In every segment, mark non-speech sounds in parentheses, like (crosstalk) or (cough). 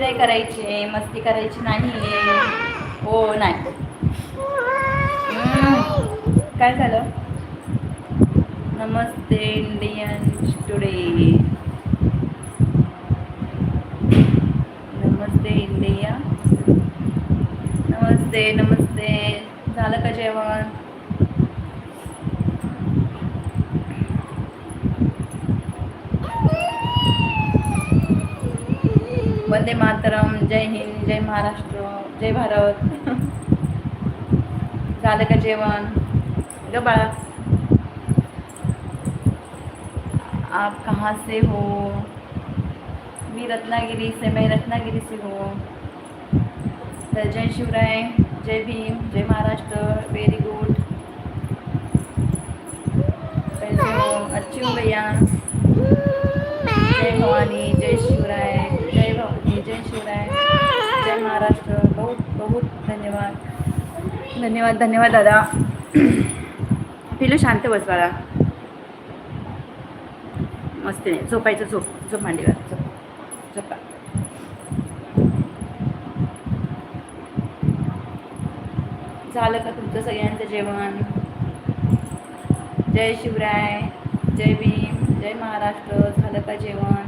नाही करायची मस्ती करायची नाही. हो नाही. काय झालं? नमस्ते इंडियन टुडे नमस्ते इंडिया. नमस्ते नमस्ते. झालं का जेवण? वंदे मातरम जय हिंद जय महाराष्ट्र जय भारत. झालं का जेवण? ग बाळा. आप कहाँ से हो? मी रत्नागिरी से मैं रत्नागिरी से हूँ. तर जय शिवराय जय भीम जय महाराष्ट्र वेरी गुड कैसे हो अच्छी हूँ भैया जय भवानी जय शिव जय भवानी जय शिवराय जय महाराष्ट्र बहुत बहुत धन्यवाद धन्यवाद धन्यवाद दादा. पिलू शांत बस बाळा. मस्त आहे. झोपायचं झोप झोप मांडीवर झोप झोपा. झालं का तुमचं सगळ्यांचं जेवण? जय शिवराय जय भीम जय महाराष्ट्र. झालं का जेवण?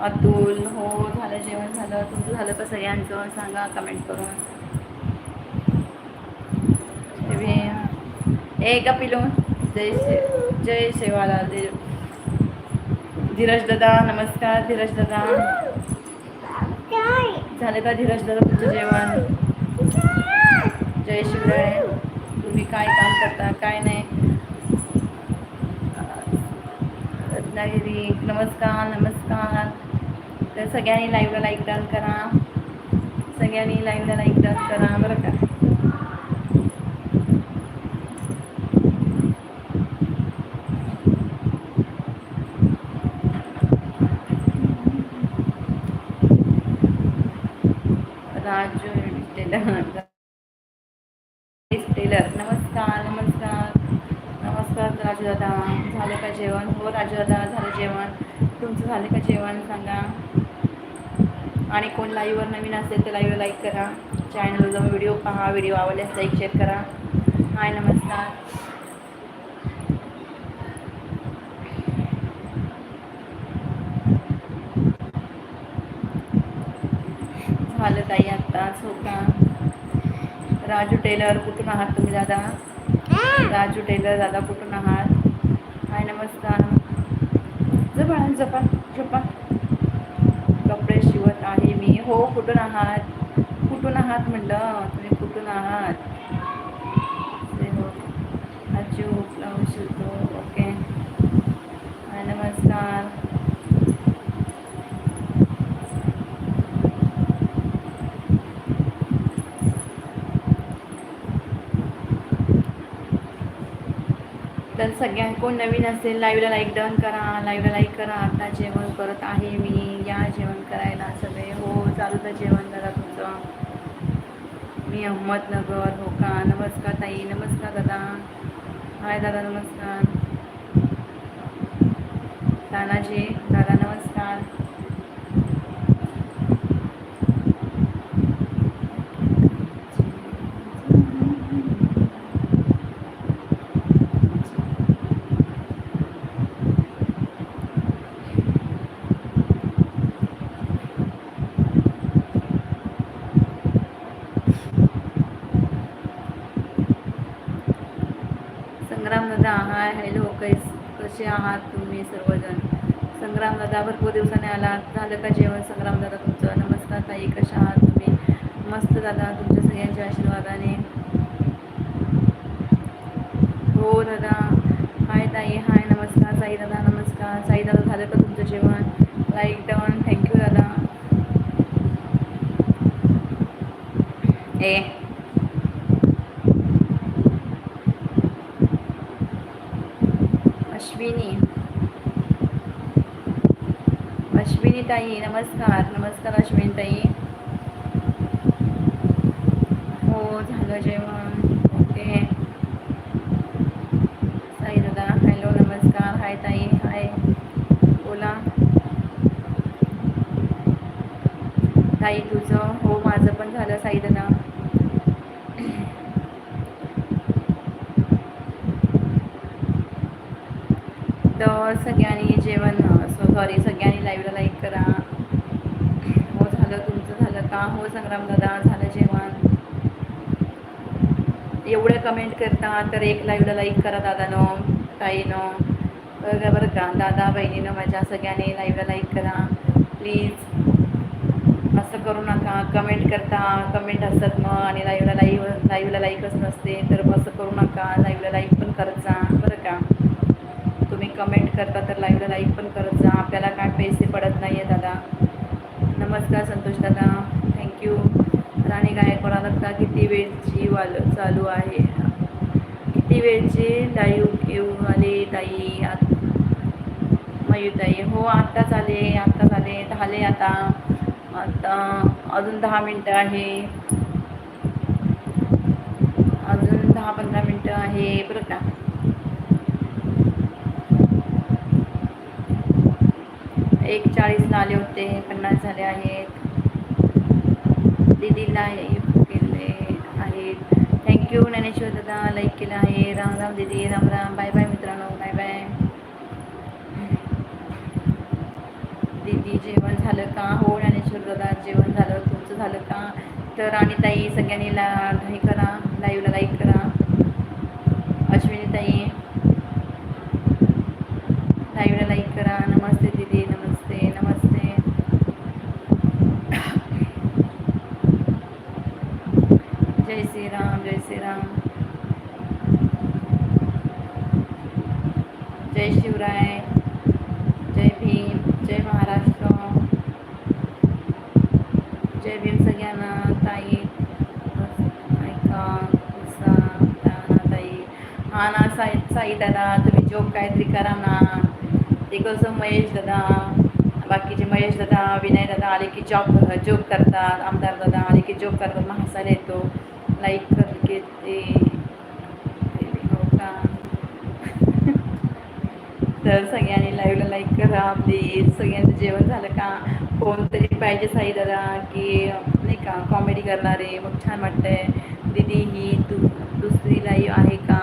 अतुल हो झालं जेवण झालं. तुमचं झालं का सगळ्यांचं? सांगा कमेंट करून जय भीम ए का पिलू जय शे जय शेवाला जय धीरज दादा नमस्कार धीरज दादा झालं का धीरज दादा तुमचं जेवण जय शिवराय तुम्ही काय काम करता काय नाही रत्नागिरी नमस्कार नमस्कार तर सगळ्यांनी लाईव्हला लाईक डान करा सगळ्यांनी लाईव्हला लाईक डन करा बरं का राजू टेलर टेलर नमस्कार नमस्कार नमस्कार राजू दादा झालं का जेवण हो राजू दादा झालं जेवण तुमचं झालं का जेवण सांगा आणि कोण लाईव्हवर नवीन असेल तर लाईव्ह लाईक करा. चॅनलवर जाऊन व्हिडिओ पहा व्हिडिओ आवडल्यास लाईक शेअर करा. हाय नमस्कार. झालं ताई आत्ताच हो का राजू टेलर कुठून आहात तुम्ही दादा? राजू टेलर दादा कुठून आहात? हाय नमस्कार. जपा जपा जपा. कपडे आहे. मी हो कुठून आहात? कुठून आहात म्हटलं तुम्ही कुठून आहात? ते हो. अजू शिवतो ओके. नमस्कार तर सगळ्या कोण नवीन असेल लाईव्हला लाईक डन करा लाईव्हला लाईक करा. आता जेवण करत आहे मी. या जेवण करायला सगळे. हो चालू तर जेवण करा तुमचं. मी अहमदनगर हो का? नमस्कार ताई. नमस्कार दादा. हाय दादा नमस्कार. तानाजी दादा नमस्कार संग्राम दादा हाय हॅलो कैस कसे आहात तुम्ही सर्वजण. संग्राम दादा भरपूर दिवसाने आलात झालं का जेवण? संग्राम दादा तुमचं नमस्कार ताई कशा आहात तुम्ही? मस्त दादा तुमच्या सगळ्यांच्या आशीर्वादाने. हो दादा. हाय ताई हाय नमस्कार. साई दादा नमस्कार. साई दादा झालं का तुमचं जेवण? लाईक डाऊन थँक्यू दादा. ए अश्विनीताई नमस्कार. नमस्कार अश्विनीताई. हो झालं जेवण. ओके. साई दादा हॅलो नमस्कार. हाय ताई. हाय. बोला. ताई तुझं? हो माझं पण झालं साई दादा. तर सगळ्यांनी जेवण सॉरी सगळ्यांनी लाईव्हला लाईक करा. हो झालं तुमचं झालं का? हो संग्राम दादा झालं जेवण. एवढं कमेंट करता तर एक लाईव्हला लाईक करा दादानं ताईनं. बरं बरं का दादा बहिणीनं माझ्या सगळ्यांनी लाईव्हला लाईक करा. प्लीज असं करू नका. कमेंट करता कमेंट असतात मग आणि लाईव्हला लाईव्ह लाईव्हला लाईकच नसते तर असं करू नका. लाईव्हला लाईक पण करत जा. बरं का? कमेंट करता तर लाईव्हला लाईक पण करत जा. आपल्याला काय पैसे पडत नाही आहे दादा. नमस्कार संतोष दादा. थँक्यू राणी गायकवाड का किती वेळची वाल चालू आहे. किती वेळची लाईव्ह येऊ आले ताई. आत मयूताई हो आत्ताच आले आत्ताच आले. झाले आता. आता अजून दहा मिनटं आहे. अजून दहा पंधरा मिनटं आहे. बरं का? एक चाळीसला आले होते पन्नास झाले आहेत. दिदीला केले आहेत. थँक्यू ज्ञानेश्वर दादा लाईक केलं आहे. राम राम दिदी राम राम. बाय बाय मित्रांनो बाय बाय दीदी जेवण झालं का? हो ज्ञानेश्वर दादा जेवण झालं. तुमचं झालं का? तर आणि ताई सगळ्यांनी ला हे करा लाईव्हला लाईक करा अश्विनी ताई लाईव्हला लाईक करा नमस्ते दीदी नमस्ते नमस्ते जय श्रीराम जय श्रीराम जय शिवराय जय भीम जय महाराष्ट्र जय भीम सगळ्यांना ताई ऐका ताई. हा ना साई साई दादा तुम्ही जॉब काहीतरी करा ना. ते कसं महेश दादा बाकीचे महेश दादा विनय दादा आले की जॉब जॉब करतात आमदार दादा आले की जॉब करतात मग हसायला येतो. लाईक करके ते हो का तर सगळ्यांनी लाईव्हला लाईक करा प्लीज सगळ्यांचं जेवण झालं का? कोणतरी पाहिजे साई दादा की नाही का कॉमेडी करणारे मग छान वाटतंय. दीदी ही तू दुसरी लाईव्ह आहे का?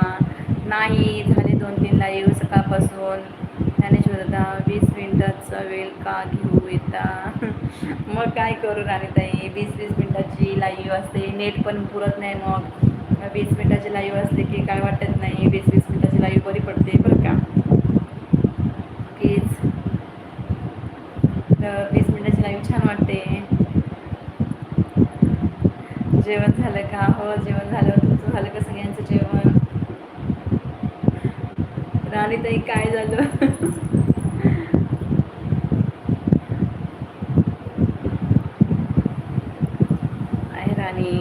नाही झाले दोन तीन लाईव्ह सकाळपासून. ज्ञानेश्वर दादा वीस मिनिटाचा वेळ का घेऊ येता? (laughs) मग काय करू राणीताई? वीस वीस मिनिटाची लाईव्ह असते. नेट पण पुरत नाही मग. वीस मिनिटाची लाईव्ह असते की काय वाटत नाही. वीस वीस मिनिटाची लाईव्ह बरी पडते बरं का प्लीज तर वीस छान वाटते. जेवण झालं का? हो जेवण झालं. तुमचं झालं का सगळ्यांचं जेवण? राणीताई काय झालं आहे राणी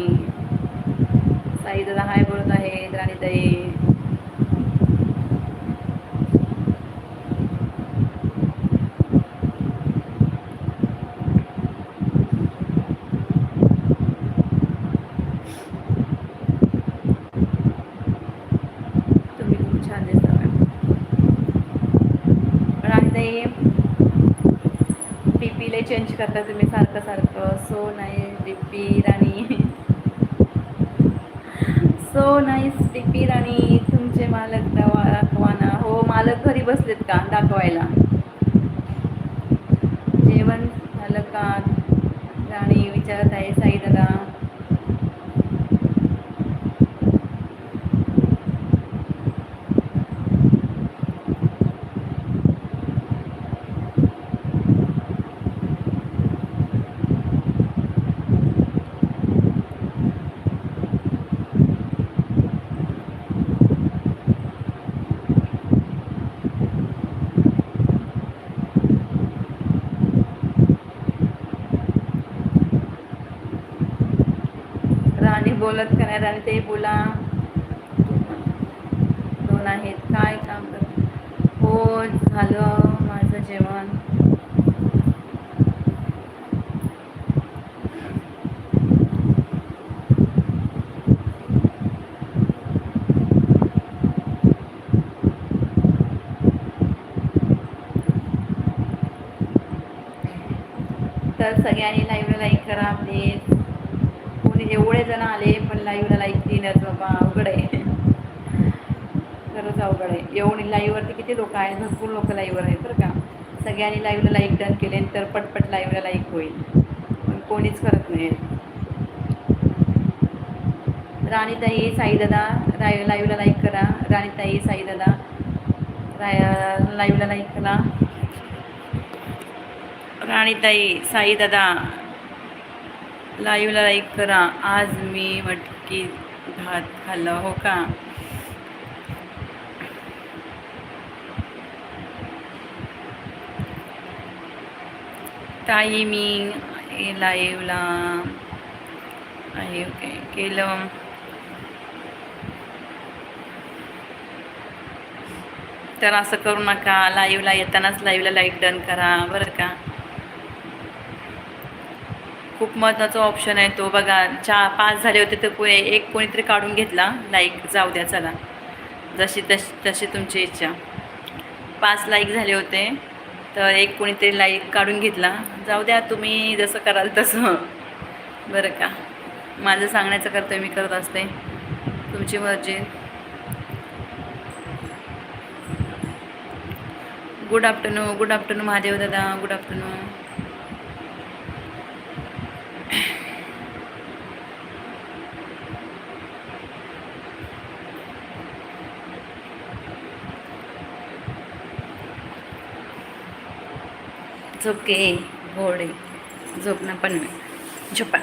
साई दादा हाय बोलत आहेत राणीताई तुम्ही खूप छान दिसता मॅम राणीताई डीपी लय चेंज करता तुम्ही सारखं सारखं. सो नाही DP Rani. So nice DP Rani तुमचे मालक दावा दाखवाना. हो मालक घरी बसलेत का? दाखवायला. जेवण झालं का? राणी विचारत आहे साई दादा राणी बोलत का आणि ते बोला. दोन आहेत. काय काम कर? हो झालं माझं जेवण. तर सगळ्यांनी लाईव्हला लाईक करा प्लीज म्हणजे एवढे जण आले पण लाईव्हला लाईक देणार बाबा अवघड आहे. खरंच अवघड आहे. एवढी लाईव्हवरती किती लोक आहेत? भरपूर लोक लाईव्हवर आहेत बरं का. सगळ्यांनी लाईव्हला लाईक डन केले तर पटपट लाईव्हला लाईक होईल. पण कोणीच करत नाही राणीताई साईदादा राय लाईव्हला लाईक करा. राणीताई साईदादा राय लाईव्हला लाईक करा. राणीताई साईदादा लाईव्हला लाईक करा. आज मी मटकी भात खाल्लं हो का? ताई मी लाईव्हला आहे ओके. केलं. तर असं करू नका. लाईव्हला येतानाच लाईव्हला लाईक डन करा बरं का? खूप महत्त्वाचा ऑप्शन आहे तो. बघा चा पाच झाले होते तर कोणी एक कोणीतरी काढून घेतला. लाईक जाऊ द्या चला. जशी तशी तशी तुमची इच्छा. पाच लाईक झाले होते तर एक कोणीतरी लाईक काढून घेतला. जाऊ द्या तुम्ही जसं कराल तसं. बरं का? माझं सांगण्याचं कर्तव्य मी करत असते. तुमची मर्जी. Good afternoon good afternoon Mahadev दादा. गुड आफ्टरनून झोपके घोडे झोपणं पण झोपा.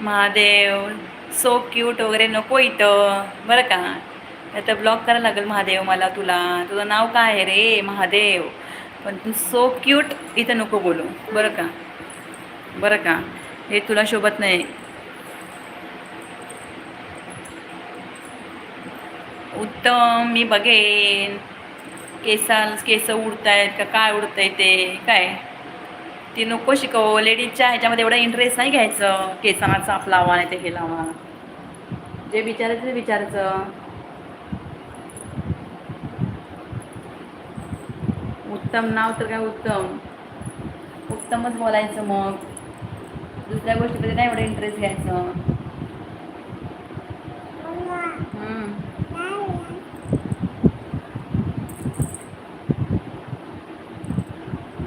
महादेव सो क्यूट वगैरे नको इथं. बरं का? आता ब्लॉक करायला लागेल महादेव मला तुला. तुझं नाव काय आहे रे? महादेव. पण तू सो क्यूट इथं नको बोलू. बरं का? बरं का? हे तुला शोभत नाही. उत्तम मी बघेन. केसाल केस उडतायत का काय उडतंय ते काय? ती नको शिकव. लेडीजच्या ह्याच्यामध्ये एवढा इंटरेस्ट नाही घ्यायचं केसांना चाप लावा नाही ते हे लावा. जे विचारायचं ते विचारायचं उत्तम नाव तर काय उत्तम? उत्तमच बोलायचं मग. दुसऱ्या गोष्टीमध्ये नाही एवढं इंटरेस्ट घ्यायचं.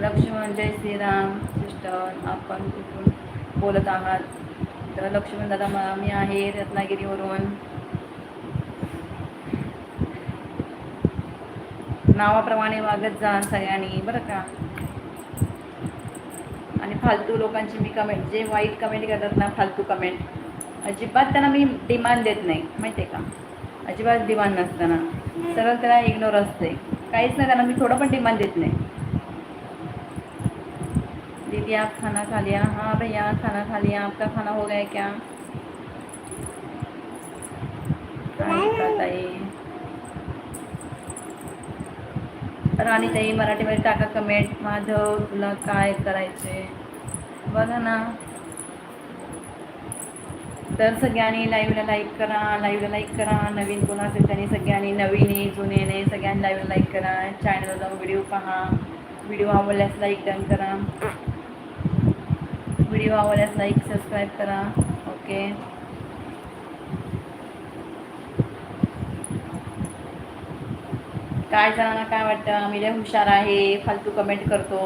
लक्ष्मण जय श्रीराम सिस्टर आपण कुठून बोलत आहात? तर लक्ष्मण दादा मी आहे रत्नागिरीवरून. नावाप्रमाणे वागत जा सगळ्यांनी बरं का? आणि फालतू लोकांची मी कमेंट जे वाईट कमेंट करतात ना फालतू कमेंट अजिबात त्यांना मी डिमांड देत नाही माहिती आहे का? अजिबात डिमांड नसताना. सरळ त्याला इग्नोर असते काहीच नाही त्यांना मी थोडं पण डिमांड देत नाही. दीदी आप खाना खा लिया? हाँ भैया खाना खा लिया। आपका खाना हो गया क्या? राणी ताई। मराठीमध्ये टाका कमेंट माधव तुला काय करायचे बघा ना. तर सगळ्यांनी लाईव्हला लाईक करा लाईव्हला लाईक करा. नवीन कोण असेल त्यांनी सगळ्यांनी नवीन जुनेने सगळ्यांनी लाईव्हला लाईक करा. चॅनलला जाऊन व्हिडिओ पहा. व्हिडिओ आवडल्यास लाईक डन करा. व्हिडिओ आवडल्यास लाईक सबस्क्राईब करा. ओके काय जणांना काय वाटतं? मी लय हुशार आहे फालतू कमेंट करतो.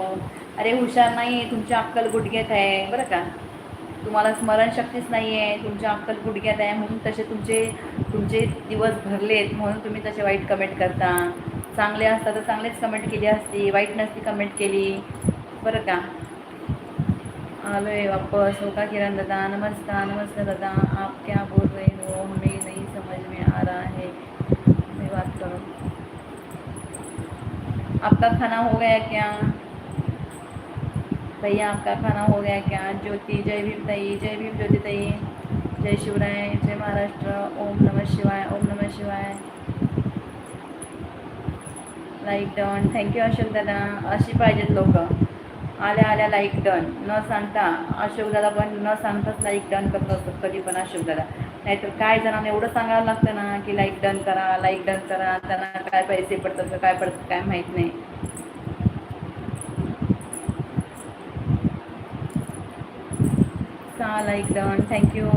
अरे हुशार नाही तुमची अक्कल गुडघ्यात आहे. बरं का? तुम्हाला स्मरणशक्तीच नाही आहे तुमच्या अक्कल गुडघ्यात आहे म्हणून तसे तुमचे तुमचे दिवस भरलेत म्हणून तुम्ही तसे वाईट कमेंट करता. चांगले असतात तर चांगलेच कमेंट केली असती वाईट नसती कमेंट केली. बरं का? आलो है वापस हो का किरण दादा नमस्कार नमस्कार दादा। आप क्या बोल रहे हो? हमें नहीं समझ में आ रहा है। मैं बात करूँ। आपका खाना हो गया क्या? भैया, आपका खाना हो गया क्या? ज्योति, जय भीम ताई, जय भीम ज्योति ताई। जय शिवराय, जय महाराष्ट्र। ओम नमः शिवाय, ओम नमः शिवाय। लाईक डन थँक्यू अशोक दादा। अशी पाहिजेत लोक. आल्या आल्या लाईक डन न सांगता अशोकदादा पण न सांगताच लाईक डन करत असतात कधी पण अशोकदादा. नाहीतर काय जणांना एवढं सांगावं लागतं ना की लाईक डन करा लाईक डन करा त्यांना काय पैसे पडतात काय पडतात काय माहीत नाही. सहा लाईक डन थँक्यू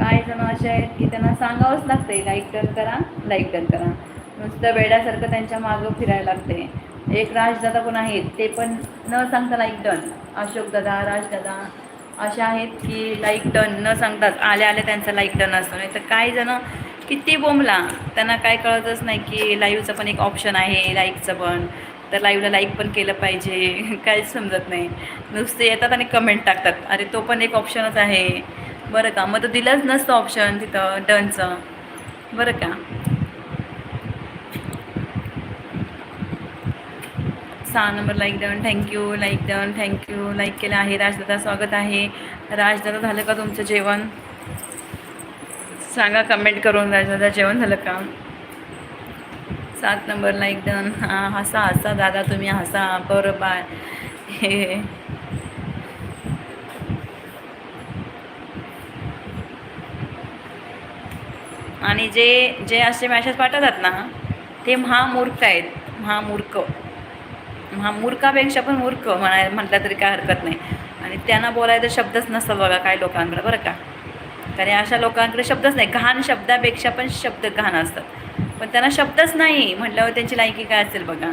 काही जण असे आहेत की त्यांना सांगावंच लागतंय लाईक डन करा लाईक डन करा. नुसतं वेड्यासारखं त्यांच्या मागं फिरायला लागते. एक राजदादा पण आहेत ते पण न सांगता लाईक डन अशोक दादा राजदादा अशा आहेत की लाईक डन न सांगताच आले आले त्यांचा लाईक डन असतो. नाही तर काही जण किती बोंबला त्यांना काय कळतच नाही की लाईव्हचं पण एक ऑप्शन आहे लाईकचं पण. तर लाईव्हला लाईक पण केलं पाहिजे (laughs) काहीच समजत नाही. नुसते येतात आणि कमेंट टाकतात. अरे तो पण एक ऑप्शनच आहे. बरं का? मग तो दिलंच नसतं ऑप्शन तिथं डनचं बरं का? सहा number like done thank you like done thank you like केलं आहे. राजदादा स्वागत आहे. राजदादा झालं का तुमचं जेवण? सांगा कमेंट करून राजदादा जेवण झालं का? सात नंबर लाईक डन हां हसा हसा दादा तुम्ही हसा. बरं बाय हे. आणि जे जे असे मॅसेज पाठवतात ना ते महामूर्ख आहेत. महामूर्ख. महामूर्खापेक्षा पण मूर्ख म्हणाय म्हटलं तरी काय हरकत नाही. आणि त्यांना बोलायचं शब्दच नसतात बघा काय लोकांकडे बरं का? कारण अशा लोकांकडे शब्दच नाही. घाण शब्दापेक्षा पण शब्द घाण असतात. पण त्यांना शब्दच नाही. म्हटल्यावर त्यांची लायकी काय असेल बघा?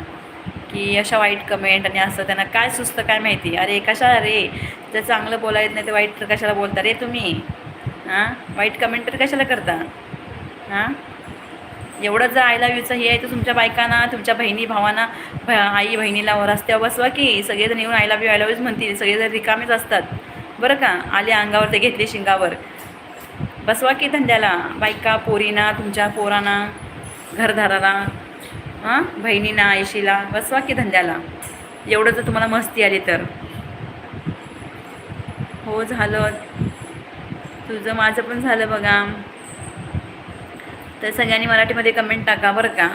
की अशा वाईट कमेंट आणि असं त्यांना काय सुचतं काय माहिती? अरे कशा रे? जर चांगलं बोलायत नाही तर वाईट तर कशाला बोलता रे तुम्ही? हां? वाईट कमेंट तर कशाला करता? हां? एवढं जर आय लव्ह यूचं हे आहे तर तुमच्या बायकांना तुमच्या बहिणी भावांना भ आई बहिणीला रस्त्यावर बसवा की सगळेजण येऊन I love you I love यूच म्हणतील. सगळेजण रिकामेच असतात. बरं का? आले अंगावर ते घेतले शिंगावर. बसवा की धंद्याला. बायका पोरीना तुमच्या पोरांना घरदाराला हां? बहिणीना आयशीला बसवा की धंद्याला. एवढं जर तुम्हाला मस्ती आली तर. हो झालं. तुझं माझं पण झालं बघा. तर सगळ्यांनी मराठीमध्ये कमेंट टाका बरं का.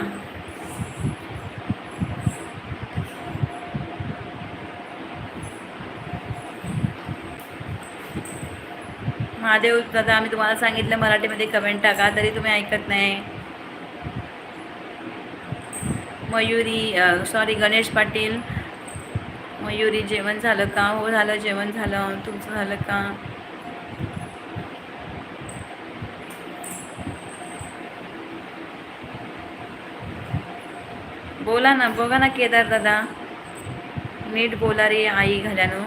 महादेव दादा आम्ही तुम्हाला सांगितलं मराठीमध्ये कमेंट टाका तरी तुम्ही ऐकत नाही. मयुरी सॉरी गणेश पाटील. मयुरी जेवण झालं का? हो झालं जेवण झालं. तुमचं झालं का? बोला ना बघा ना केदार दादा. नीट बोला रे आई घाल्यानो.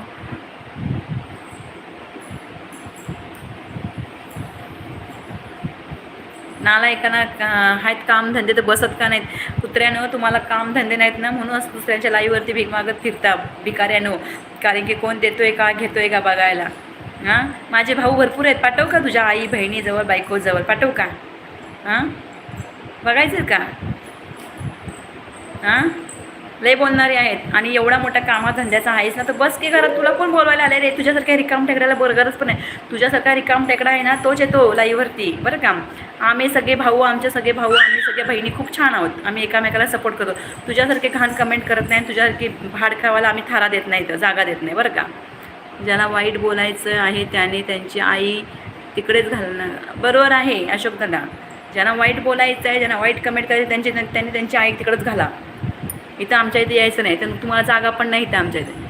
नाला का आहेत कामधंदे तर बसत का नाहीत? कुत्र्यानं तुम्हाला कामधंदे नाहीत ना म्हणूनच दुसऱ्यांच्या लाईवरती भीक मागत फिरता भिकाऱ्यानो. कारण की कोण देतोय का घेतोय का बघायला? हां? माझे भाऊ भरपूर आहेत. पाठव का तुझ्या आई बहिणीजवळ बायकोजवळ? पाठव का? हां? बघायचं का? हां? लय बोलणारे आहेत. आणि एवढा मोठा कामाधंद्याचा आहेस ना तर बस की घरात तुला कोण बोलवायला आले रे? तुझ्यासारख्या रिकाम टेकड्याला बरोगरच पण आहे तुझ्यासारखा रिकाम टेकडा आहे ना तोच येतो लाईवरती बरं का? आम्ही सगळे भाऊ आमचे सगळे भाऊ आम्ही सगळ्या बहिणी खूप छान आहोत. आम्ही एकामेकाला सपोर्ट करतो. तुझ्यासारखे घाण कमेंट करत नाही तुझ्यासारखी भाड खावायला आम्ही थारा देत नाही तर जागा देत नाही. बरं का? ज्याला वाईट बोलायचं आहे त्याने त्यांची आई तिकडेच घालणार बरोबर आहे अशोक दादा. ज्यांना वाईट बोलायचं आहे ज्यांना वाईट कमेंट करायचं त्यांची त्यांनी त्यांची आई तिकडंच घाला. इथं आमच्या इथे यायचं नाही तर तुम्हाला जागा पण नाही इथं आमच्या इथे.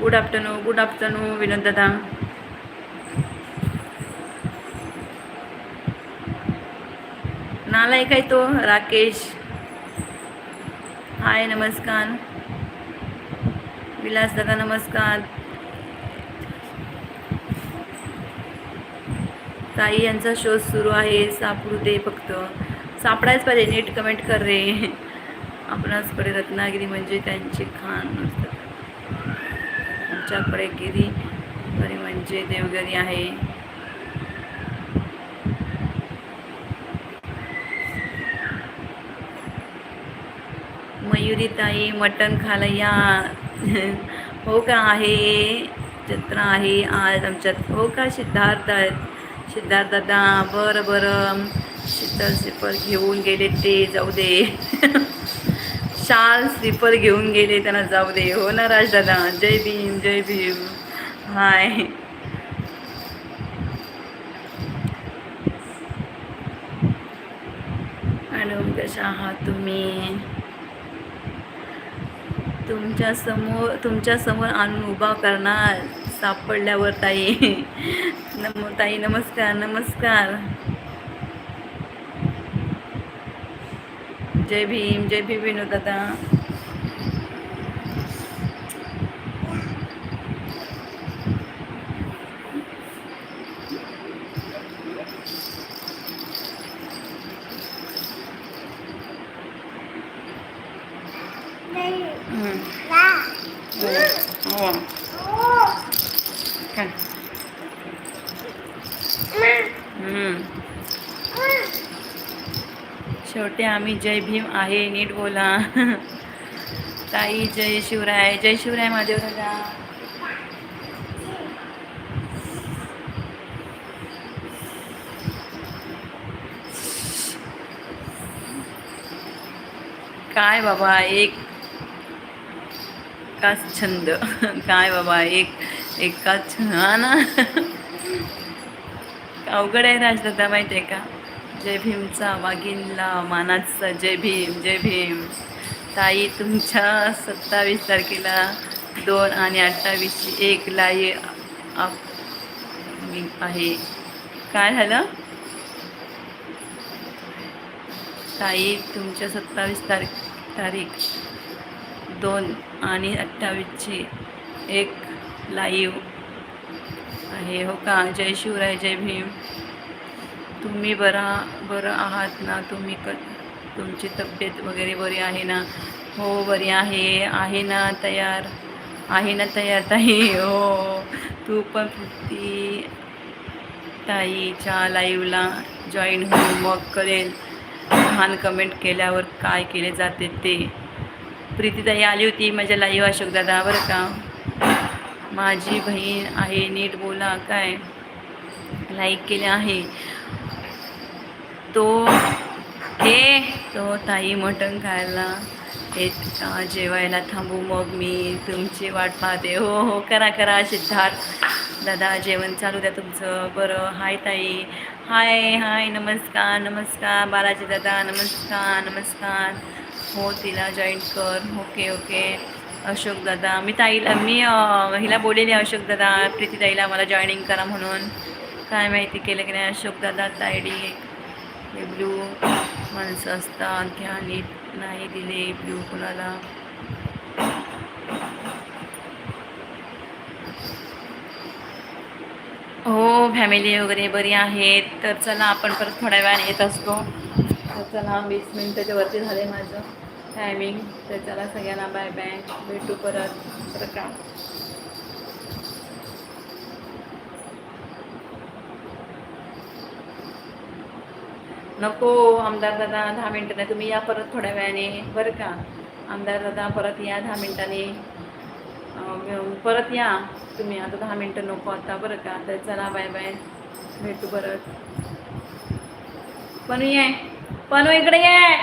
Good afternoon good afternoon Vinod दादा. नालायक आहे तो राकेश. हाय नमस्कार. विलास दादा नमस्कार. ताई यांचा शोध सुरू आहे. सापडू दे फक्त. सापडायच पाहिजे नीट कमेंट कर रे. आपणाचकडे रत्नागिरी म्हणजे त्यांचे खान असतात आमच्याकडे गिरी घरी म्हणजे देवगिरी आहे. मयुरी ताई मटण खाला या हो का आहे? चित्र आहे आज आमच्यात. हो का सिद्धार्थ? आहेत सिद्धार्थ दादा बरं बरं. शीतल सिपर घेऊन गेले ते जाऊ दे. (laughs) शाल स्लीपर घेऊन गेले त्यांना जाऊ दे. हो ना राजदादा जय भीम जय भीम. हाय. मॅडम कशा आहात तुम्ही? तुमच्यासमोर तुमच्यासमोर आणून उभा करणार. सापडल्यावर ताई. नम ताई नमस्कार नमस्कार. जय भीम जय भीम विनोद दादा हम्म. हो. हो. काय? हम्म. शेवटी आम्ही जय भीम आहे नीट बोला. ताई जय शिवराय जय शिवराय महादेव दादा. काय बाबा एक एकाच छंद. काय बाबा एक एकाच हा ना? अवघड आहे राजदादा माहिती आहे का? जय भीमचा वाघिणला मानाचा जय भीम जय भीम. ताई तुमच्या सत्तावीस तारखेला दोन आणि अठ्ठावीसची एक लाई आहे. काय झालं? ताई तुमच्या सत्तावीस तारीख तारीख दोन आणि अठ्ठावीसची एक लाईव आहे. हो का? जय शिवराय जय भीम. तुम्ही बरा बरं आहात ना? तुम्ही क तुमची तब्येत वगैरे बरी आहे ना? हो बरी आहे आहे ना तयार? आहे ना तयार ताई? हो. तू पण ती ताईच्या लाईव्हला जॉईन होऊन मग करेल. लहान कमेंट केल्यावर काय केले जाते ते. प्रीतीताई आली होती माझ्या लाईव्ह अशोक दादा बरं का? माझी बहीण आहे नीट बोला काय? लाईक केले आहे. तो हे तो ताई मटण खायला. येत जेवायला थांबू मग मी तुमची वाट पाहते. हो हो करा करा सिद्धार्थ. दादा जेवण चालू द्या तुमचं. बरं हाय ताई. हाय हाय नमस्कार नमस्कार बालाजी दादा नमस्कार नमस्कार. हो तिला जॉईन कर. ओके ओके अशोक दादा मी ताईला मी हिला बोललेली अशोक दादा. प्रीती ताईला मला जॉईनिंग करा म्हणून. काय माहिती केलं की नाही अशोक दादा ताईडी हे ब्लू माणसं असतात घ्या नीट नाही दिले ब्लू कुणाला. हो फॅमिली वगैरे बरी आहेत. तर चला आपण परत थोड्या वेळाने येत असतो. तर चला वीस मिनटाच्या वरती झाले माझं टायमिंग तर चला सगळ्यांना बाय बाय भेटू परत. बरं का नको आमदार दादा दहा मिनटं तुम्ही या परत थोड्या वेळाने. बरं का? आमदार दादा परत या दहा मिनटाने. परत या तुम्ही. आता दहा मिनटं नको आता बरं का? तर चला बाय बाय. भेटू परत. पण ये. पण इकडे ये.